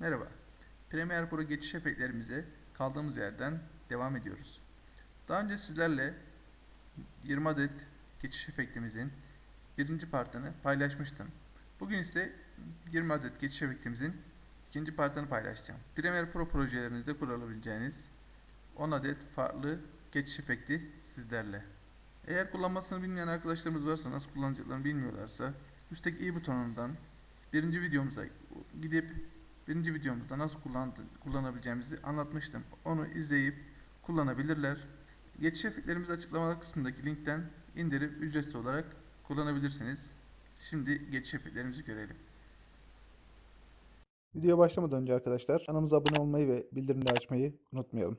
Merhaba. Premiere Pro geçiş efektlerimize kaldığımız yerden devam ediyoruz. Daha önce sizlerle 20 adet geçiş efektimizin birinci partını paylaşmıştım. Bugün ise 20 adet geçiş efektimizin ikinci partını paylaşacağım. Premiere Pro projelerinizde kullanabileceğiniz 10 adet farklı geçiş efekti sizlerle. Eğer kullanmasını bilmeyen arkadaşlarımız varsa, nasıl kullanacaklarını bilmiyorlarsa, üstteki i butonundan birinci videomuza gidip birinci videomuzda nasıl kullanabileceğimizi anlatmıştım. Onu izleyip kullanabilirler. Geçiş efektlerimizi açıklamalar kısmındaki linkten indirip ücretsiz olarak kullanabilirsiniz. Şimdi geçiş efektlerimizi görelim. Videoya başlamadan önce arkadaşlar kanalımıza abone olmayı ve bildirimleri açmayı unutmayalım.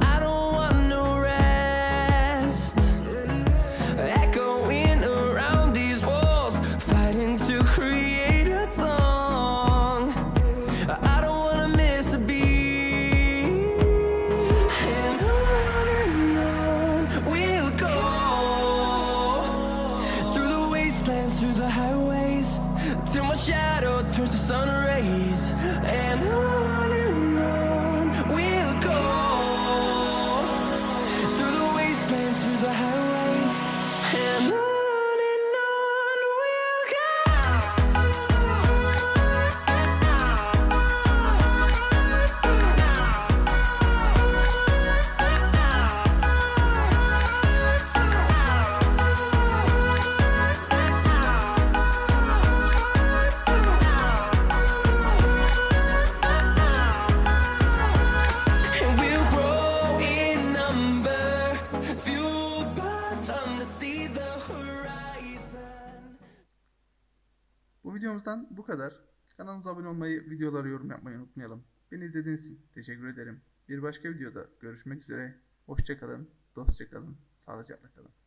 turns to rest, echoing around these walls, fighting to create a song. I don't wanna miss a beat. We'll go. Through the wastelands, through the highways Through my shadow, towards the sun Videomuzdan bu kadar. Kanalımıza abone olmayı, videoları yorum yapmayı unutmayalım. Beni izlediğiniz için teşekkür ederim. Bir başka videoda görüşmek üzere. Hoşçakalın, dostça kalın, sağlıcakla kalın.